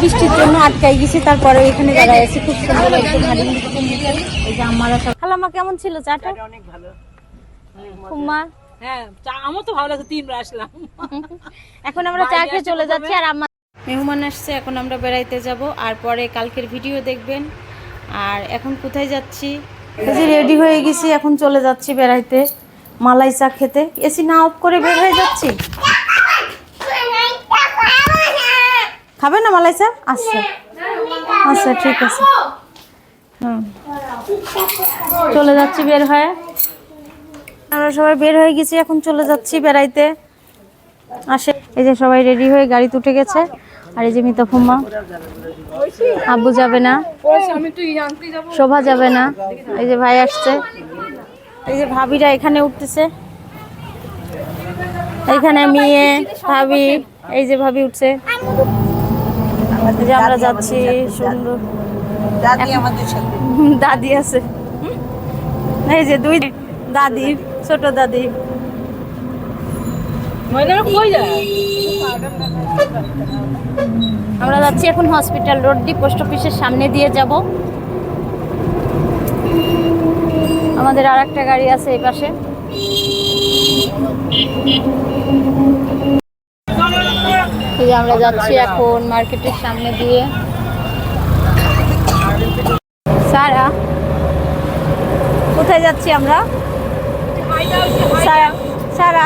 বৃষ্টির জন্য আটকাই গেছি তারপরে এখানে দাঁড়ায় আছি খুব সুন্দর একদম হারিয়ে এই যে আমারা সব খালাম্মা কেমন ছিল চাটা? অনেক ভালো। কুম্মা হ্যাঁ চা আমার তো ভালো লাগছে তিনবার আসলাম। এখন আমরা চা খেয়ে চলে যাচ্ছি আর আমার মেহমান আসছে এখন আমরা বেড়াইতে যাব আর পরে কালকের ভিডিও দেখবেন। আর এখন কোথায় যাচ্ছি? যে রেডি হয়ে গেছি এখন চলে যাচ্ছি বেড়াইতে মালাই চা খেতে। এসি না অফ করে বের হয়ে যাচ্ছি? খাবে না মালাই চা আচ্ছা আচ্ছা ঠিক আছে। হুম। চলে যাচ্ছি বের হয়ে। আমরা সবাই বের হয়ে গেছি, এখন চলে যাচ্ছি বেড়াইতে। আসে। এই যে সবাই রেডি হয়ে গাড়িতে উঠে গেছে। আর এই যে মিতা ফুম্মা। আব্বু যাবে না। শোভা যাবে না। এই যে ভাই আসছে। এই যে ভাবিরা এখানে উঠতেছে। এখানে মেয়ে, ভাবি। এই যে ভাবি উঠছে। যে আমরা যাচ্ছি সুন্দর। দাদি। আমাদের সাথে। দাদি আছে। এই যে দুই দাদি ছোট দাদি। মহিলারা কই যায়? আমরা যাচ্ছি এখন হসপিটাল রোড দিয়ে পোস্ট অফিসের সামনে দিয়ে যাব। আমাদের আর একটা গাড়ি আছে এই পাশে। এই আমরা যাচ্ছি এখন মার্কেটের সামনে দিয়ে। সারা, কোথায় যাচ্ছি আমরা? সারা সারা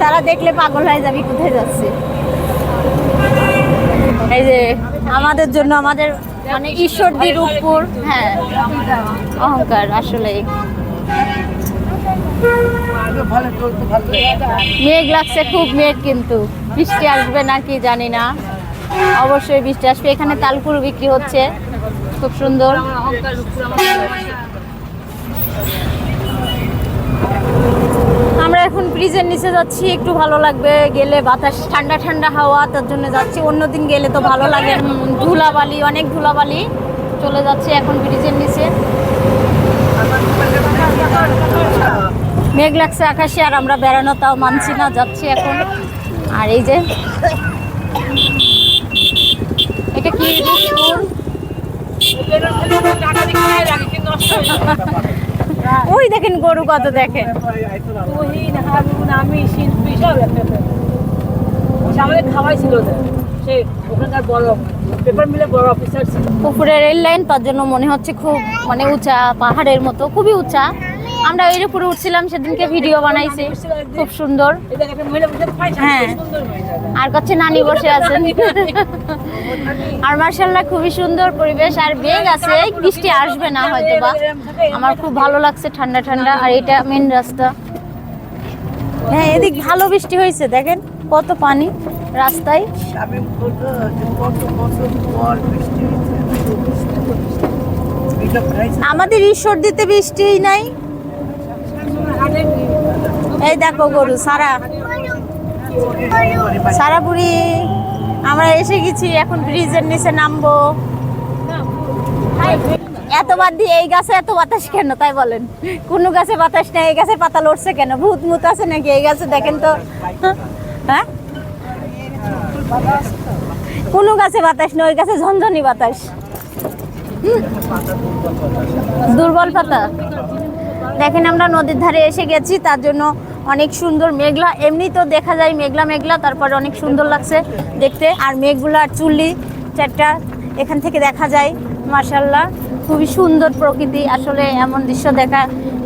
সারা দেখলে পাগল হয়ে যাবি, কোথায় যাচ্ছি? এই যে আমাদের জন্য আমাদের মানে ঈশ্বরদীর উপর হ্যাঁ অহংকার ভালো মেঘ লাগছে, খুব মেঘ কিন্তু। বৃষ্টি আসবে নাকি জানি না। অবশ্যই বৃষ্টি আসবে। এখানে তালকুড়ু বিক্রি হচ্ছে। খুব সুন্দর। আমরা এখন ব্রিজের নিচে যাচ্ছি। একটু ভালো লাগবে। গেলে বাতাস, ঠান্ডা ঠান্ডা হাওয়া, তার জন্য যাচ্ছি। অন্যদিন গেলে তো ভালো লাগে। ধুলাবালি, অনেক ধুলাবালি চলে যাচ্ছে এখন ব্রিজের নিচে। মেঘ লাগছে আকাশে আর আমরা বেড়ানো তাও মানছি না যাচ্ছি এখন আর এই যে এটা কি। ওই দেখেন গরু কত দেখেন আমি শিল্পী সব আমাদের খাওয়াই ছিল ওদের। সে ওখানকার বড় পেপার মিলে বড় অফিসার ছিল উপরে রেল লাইন তার জন্য মনে হচ্ছে খুব মানে উঁচা পাহাড়ের মতো খুবই উঁচা আমরা এর উপরে উঠছিলাম, সেদিনকে ভিডিও বানাইছি। খুব সুন্দর। হ্যাঁ। আর কাছে নানি বসে আছেন। আর মার্শাল্লাহ খুবই সুন্দর পরিবেশ, আর বেগ আছে বৃষ্টি আসবে না হয়তো বা আমার খুব ভালো লাগছে ঠান্ডা ঠান্ডা, আর এটা মেন রাস্তা। হ্যাঁ এদিক ভালো বৃষ্টি হয়েছে, দেখেন কত পানি রাস্তায়। আমাদের ঈশ্বর দিতে বৃষ্টিই নাই। এই দেখো গরু, সারা। সারা বুড়ি। আমরা এসে গেছি, এখন ব্রিজের নিচে নামবো। এত বাদ দিয়ে এই গাছে এত বাতাস কেন, তাই বলেন? কোন গাছে বাতাস নেই, এই গাছের পাতা লড়ছে কেন? ভূত মুত আছে নাকি এই গাছে, দেখেন তো? হ্যাঁ? কোন গাছে বাতাস নেই, ওই গাছে ঝনঝনি বাতাস। দুর্বল পাতা। দেখেন আমরা নদীর ধারে এসে গেছি, তার জন্য অনেক সুন্দর মেঘলা এমনি তো দেখা যায় মেঘলা মেঘলা, তারপরে অনেক সুন্দর লাগছে দেখতে। আর মেঘগুলার চুল্লি, চারটা, এখান থেকে দেখা যায় মার্শাল্লাহ খুবই সুন্দর প্রকৃতি, আসলে এমন দৃশ্য দেখা,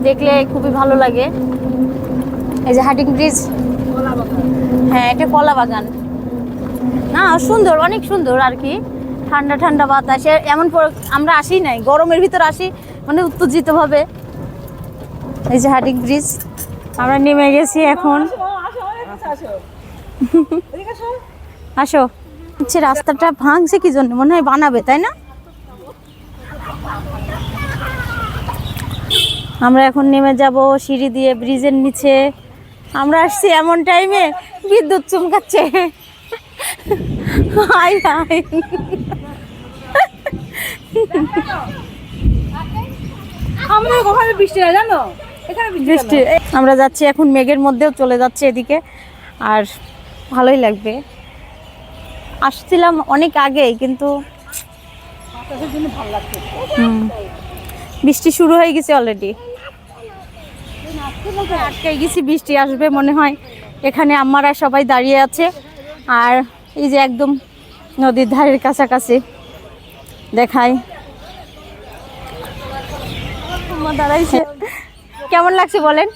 দেখলে খুবই ভালো লাগে। এই যে হাটিং ব্রিজ। হ্যাঁ এটা কলা বাগান। না, সুন্দর, অনেক সুন্দর আর কি। ঠান্ডা ঠান্ডা বাতাসে। এমন আমরা আসি নাই, গরমের ভিতর আসি মানে উত্তেজিত ভাবে এই যে হাটিং ব্রিজ। আমরা নেমে গেছি এখন। আসো। হচ্ছে রাস্তাটা ভাঙছে কি জন্য? মনে হয় বানাবে, তাই না? আমরা এখন নেমে যাব সিঁড়ি দিয়ে ব্রিজের নিচে। আমরা আসছি এমন টাইমে বিদ্যুৎ চমকাচ্ছে। আমাদের ওখানে বৃষ্টি হয়, জানো? বৃষ্টি আমরা যাচ্ছি এখন মেঘের মধ্যেও চলে যাচ্ছে এদিকে। আর ভালোই লাগবে। আসছিলাম অনেক আগেই কিন্তু বৃষ্টি শুরু হয়ে গেছে অলরেডি আটকে গেছি বৃষ্টি আসবে মনে হয়। এখানে আমারা সবাই দাঁড়িয়ে আছে। আর এই যে একদম নদীর ধারের কাছাকাছি। দেখায় দাঁড়াইছে। কেমন লাগছে বলেন?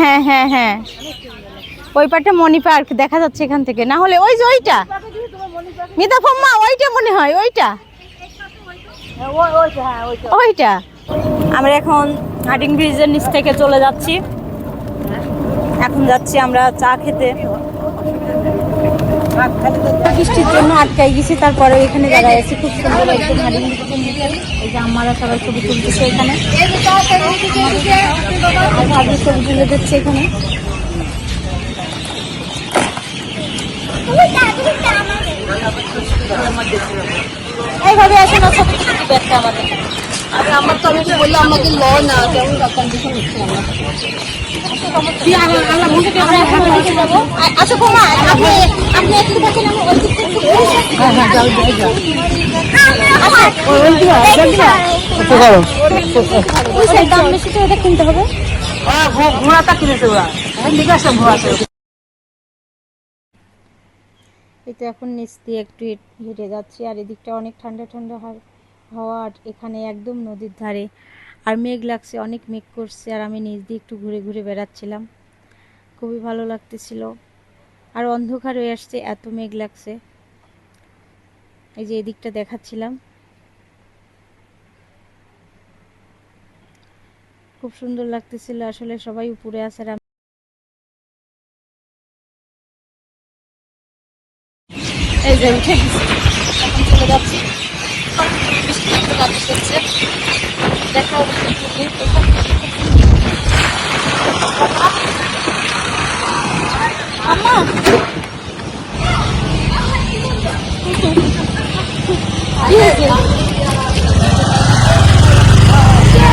হয় হ্যাঁ হ্যাঁ ওই পাটটা মণি পার্ক দেখা যাচ্ছে এখান থেকে। না হলে ওই যে ওইটা। মিতা ফম্মা ওইটা মনে হয় ওইটা। হ্যাঁ ওইটা হ্যাঁ ওইটা। আমরা এখন হাডিং ব্রিজের নিচ থেকে চলে যাচ্ছি। এখন যাচ্ছি আমরা চা খেতে। বৃষ্টির জন্য আটকাই গেছি, তারপরে এখানে দাঁড়ায় আছি। খুব সুন্দর একদম হাডিং এই যে আমরা সবাই ছবি তুলতেছে এখানে। ভাবি ছবি তুলে দিচ্ছে এখানে। এইভাবে আসে না ছবি তুলে একটা আমাদের আরে আমার তো আমি তো বললাম ল না কেমন কন্ডিশন হচ্ছে আমার? এখন ওইদিকে যাব। আ- আচ্ছা বোমা আপনি আপনি একটু দেখেন আমি ওই দিক থেকে হ্যাঁ হ্যাঁ যাও যাও যাও। ওই সাইড দাম বেশি তো ওটা কিনতে হবে। ঘোড়াটা কিনেছে ওরা আসলাম ঘোড়াতে এই তো এখন নিচ দিয়ে একটু হেঁট- যাচ্ছি আর এদিকটা অনেক ঠান্ডা ঠান্ডা হার- হাওয়া আর এখানে একদম নদীর ধারে। আর মেঘ লাগছে, অনেক মেঘ করছে, আর আমি নিচ দিয়ে একটু ঘুরে ঘুরে বেড়াচ্ছিলাম। খুবই ভালো লাগতেছিল। আর অন্ধকার হয়ে আসছে, এত মেঘ লাগছে। এই যে এদিকটা দেখাচ্ছিলাম। খুব সুন্দর লাগতেছিল, আসলে সবাই উপরে আছে এই যে উঠে এখন চলে যাচ্ছি। বাতাস হচ্ছে দেখা?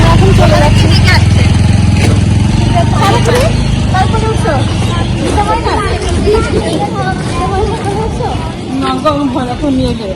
এখন চলে যাচ্ছি তারপরে উঠছো হয় নিয়ে গেলে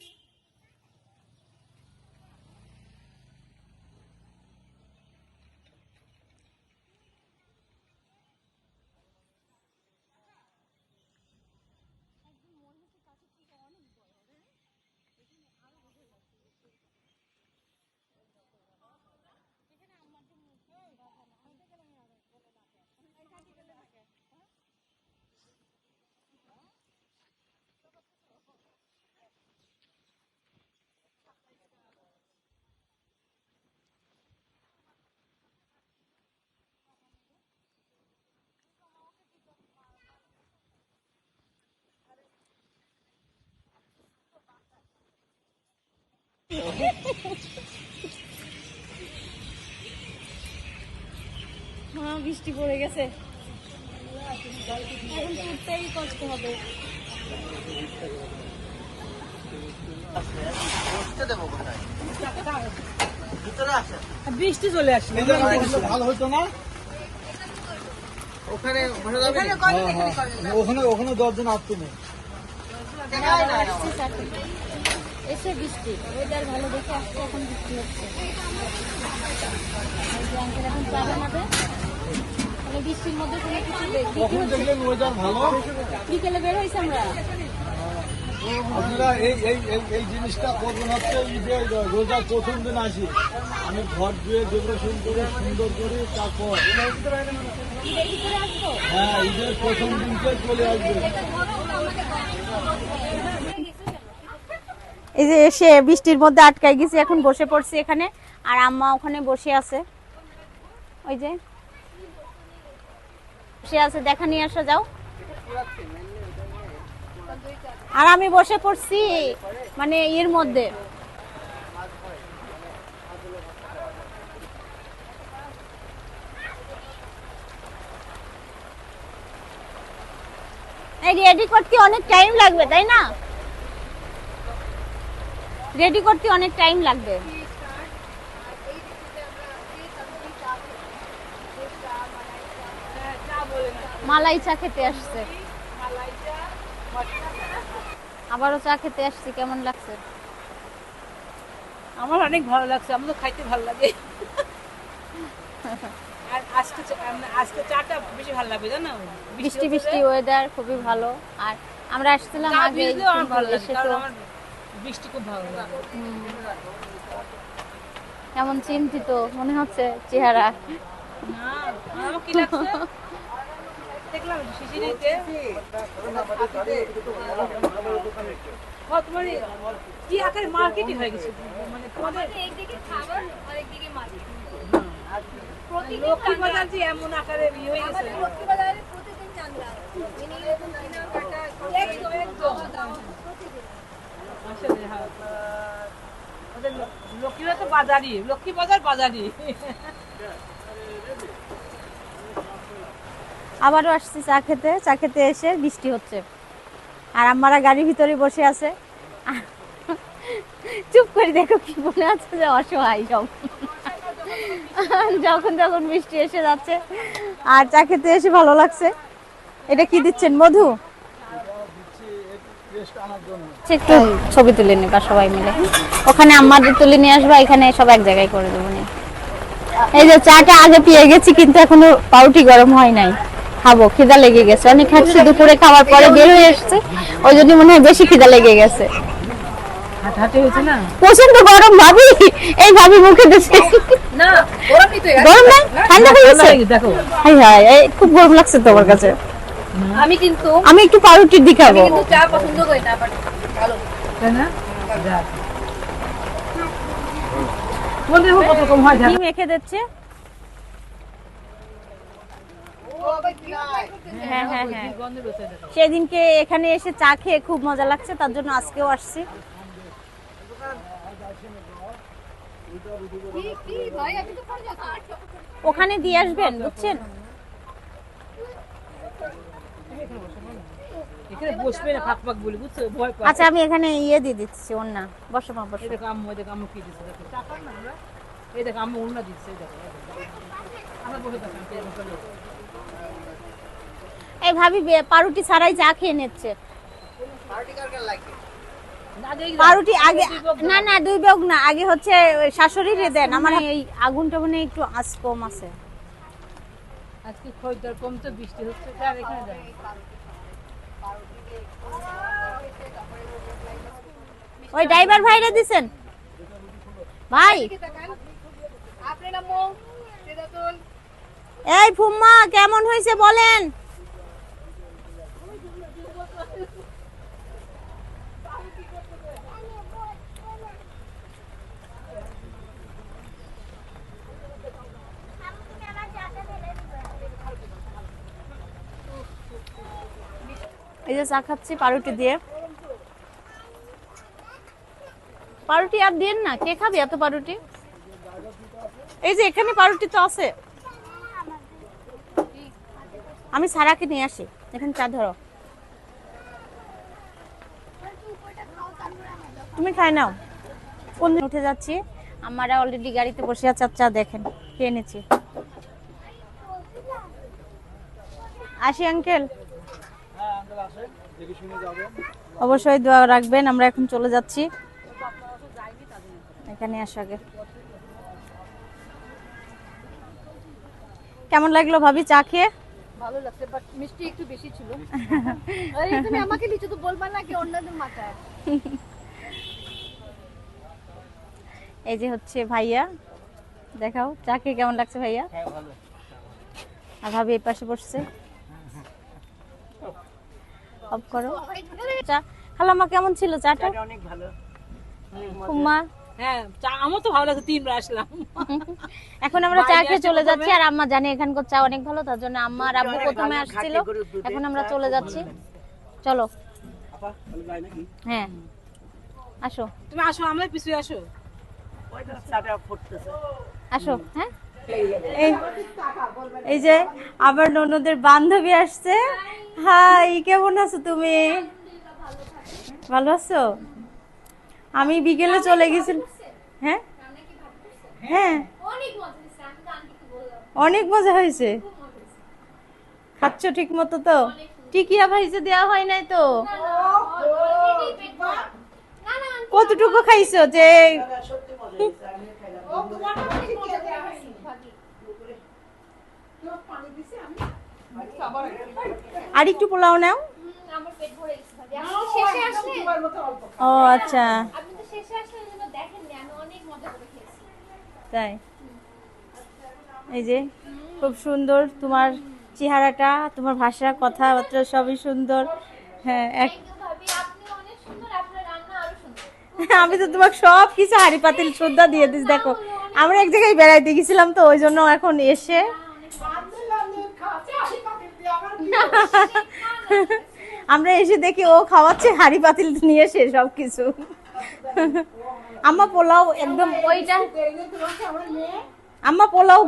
হ্যাঁ বৃষ্টি পড়ে গেছে। এখন উঠতেই কষ্ট হবে। বৃষ্টি চলে আসছে ভালো হতো না। ওখানে না? ওখানে ওখানে দশজন আসতো না। এসে বৃষ্টি। ওয়েদার ভালো দেখে আসছে এখন বৃষ্টি হচ্ছে। এখন বানাবে। মানে বৃষ্টির মধ্যে কোনো কিছু বিকেলে বের হয়েছে আমরা। আপনারা এই এই এই জিনিসটা করবেন হচ্ছে ঈদের রোজার প্রথম দিন আসি। আমি ঘর দিয়ে ডেকোরেশন করে সুন্দর করে তারপর হ্যাঁ ঈদের প্রথম দিনকে চলে আসবে। এই যে এসে বৃষ্টির মধ্যে আটকাই গেছি, এখন বসে পড়ছি এখানে। আর আম্মা ওখানে বসে আছে। ওই যে। বসে আছে, দেখা নিয়ে আসা, যাও। আর আমি বসে পড়ছি মানে এর মধ্যে। রেডি করতে অনেক টাইম লাগবে, তাই না? রেডি করতে অনেক টাইম লাগবে। মালাই চা খেতে আসছে। আবারও চা খেতে আসছি কেমন লাগছে? আমার অনেক ভালো লাগছে আমার তো খাইতে ভালো লাগে। মানে আজকে চাটা বেশি ভালো লাগবে জানো? বৃষ্টি বৃষ্টি ওয়েদার খুবই ভালো। আর আমরা আসছিলাম আগে ভালো লাগে বৃষ্টি খুব ভালো লাগে। কেমন চিন্তিত মনে হচ্ছে চেহারা। না আমার কি লাগছে? দেখলাম শিশিরিতে তোমার কি আকারে মার্কেটিং হয়ে গেছে? মানে তোমাদের লক্ষ্মী বাজার যে এমন আকারে ইয়ে হয়ে গেছে। হ্যাঁ। ওদের ল- বাজারই আবারও আসছি চা খেতে চা খেতে এসে বৃষ্টি হচ্ছে। আর আমারা গাড়ির ভিতরে বসে আছে। চুপ করে দেখো কি মনে আছে যে অসহায় সব। যখন যখন বৃষ্টি এসে যাচ্ছে। আর চা খেতে এসে ভালো লাগছে। এটা কি দিচ্ছেন? মধু? একটু ছবি তুলে নেবা সবাই মিলে। ওখানে আমাদের তুলে নিয়ে আসবা এখানে সব এক জায়গায় করে দেবো এই যে চাটা আগে পেয়ে গেছি কিন্তু এখনও পাউটি গরম হয় নাই। খাব খিদা লেগে গেছে। অনেক দুপুরে খাওয়ার পরে বের হয়ে এসছে ওই জন্য মনে হয় বেশি খিদা লেগে গেছে। প্রচণ্ড গরম ভাবি। এই ভাবি মুখে দিচ্ছে। গরম না? ঠান্ডা হয়ে গেছে দেখো। হাই হাই খুব গরম লাগছে তোমার কাছে। আমি কিন্তু আমি একটু পাউরুটি দি খাব। কিন্তু চা পছন্দ করি না বাট ভালো। তাই না। তোমাদের কত রকম হয় কি মেখে দিচ্ছে? হ্যাঁ হ্যাঁ হ্যাঁ। সেদিনকে এখানে এসে চা খেয়ে খুব মজা লাগছে তার জন্য আজকেও আসছি। ভাই আমি তো পড়ে যাচ্ছি। ওখানে দিয়ে আসবেন বুঝছেন? এখানে বসবে না ফাঁক ফাঁক বলে বুঝছ? ভয় পায়। আচ্ছা আমি এখানে ইয়ে দিয়ে দিচ্ছি ওর বসো মা বসো। দেখো আম্মু দেখো আম্মু কি দিচ্ছে দেখো। খান না আমরা এই দেখো আম্মু দিচ্ছে দেখো। আমরা বসে বসে এই ভাবি পাউরুটি ছাড়াই চা খেয়ে নিচ্ছে। পাউরুটি আগে না না। দুই বেগ না আগে হচ্ছে ওই শাশুড়ি রে দেন। আমার এই আগুনটা মানে একটু আঁচ কম আছে। আজকে খরিদ্দার কম তো বৃষ্টি হচ্ছে। তার এখানে ওই ড্রাইভার ভাইরে দিছেন। ভাই। এই ফুম্মা, কেমন হয়েছে বলেন। এই যে চা খাচ্ছি পাউরুটি দিয়ে। পাউরুটি আর দিন না। কে খাবে এত পাউরুটি এই যে এখানে পাউরুটি তো আছে। আমি সারাকে নিয়ে আসি। এখানে চা ধরো। তুমি খাই নাও। কোন উঠে যাচ্ছি? আমরা অলরেডি গাড়িতে বসে আছে চা দেখেন। খেয়ে নিচ্ছি। আসি আঙ্কেল হ্যাঁ আঙ্কেল অবশ্যই দোয়া রাখবেন। আমরা এখন চলে যাচ্ছি। এখানে আসো আগে। কেমন লাগল ভাবি চা খেয়ে? ভালো লাগছে বাট মিষ্টি একটু বেশি ছিল। আরে তুমি আমাকে দিচ্ছ তো বলবা না কি অন্যদের মাথায়? এই যে হচ্ছে ভাইয়া দেখাও চা খেয়ে কেমন লাগছে ভাইয়া? হ্যাঁ আর ভাবি এই পাশে বসছে। অফ করো। চা কেমন ছিল চাটা? অনেক ভালো। হ্যাঁ চা আমার তো ভালো লাগছে তিনবার আসলাম। এখন আমরা চা খেয়ে চলে যাচ্ছি আর আম্মা জানে এখানকার চা অনেক ভালো তার জন্য আম্মা আর আব্বু প্রথমে আসছিল। এখন আমরা চলে যাচ্ছি। চলো। হ্যাঁ। আসো। তুমি আসো আমরা পিছু আসো। আসো হ্যাঁ। এই এই যে আবার ননদের বান্ধবী আসছে। হাই কেমন আছো তুমি? ভালো আছো? আমি বিকেলে চলে গেছি। হ্যাঁ? হ্যাঁ। অনেক মজা হয়েছে খাচ্ছ ঠিক মতো তো? টিকিয়া ভাইজে দেওয়া হয় নাই তো? কতটুকু খাইছো যে আর একটু পোলাও নাও। আমার পেট ভরে ও আচ্ছা। আপনি তো শেষে আসলেন এই জন্য দেখেননি আমি অনেক মজা করে খেয়েছি। তাই? এই যে খুব সুন্দর তোমার চেহারাটা তোমার ভাষা কথাবার্তা সবই সুন্দর। হ্যাঁ এক থ্যাংক ইউ ভাবি। আপনি অনেক সুন্দর আপনার রান্না আরও সুন্দর। আমি তো তোমাকে সব কিছু হাড়ি পাতিল সুন্দর দিয়ে দিস দেখো। আমরা এক জায়গায় বেড়াইতে গেছিলাম তো ওই জন্য এখন এসে আমরা এসে দেখি ও খাওয়াচ্ছে হাড়ি পাতিল নিয়ে এসে সব কিছু আম্মা পোলাও একদম ওইটা আম্মা পোলাও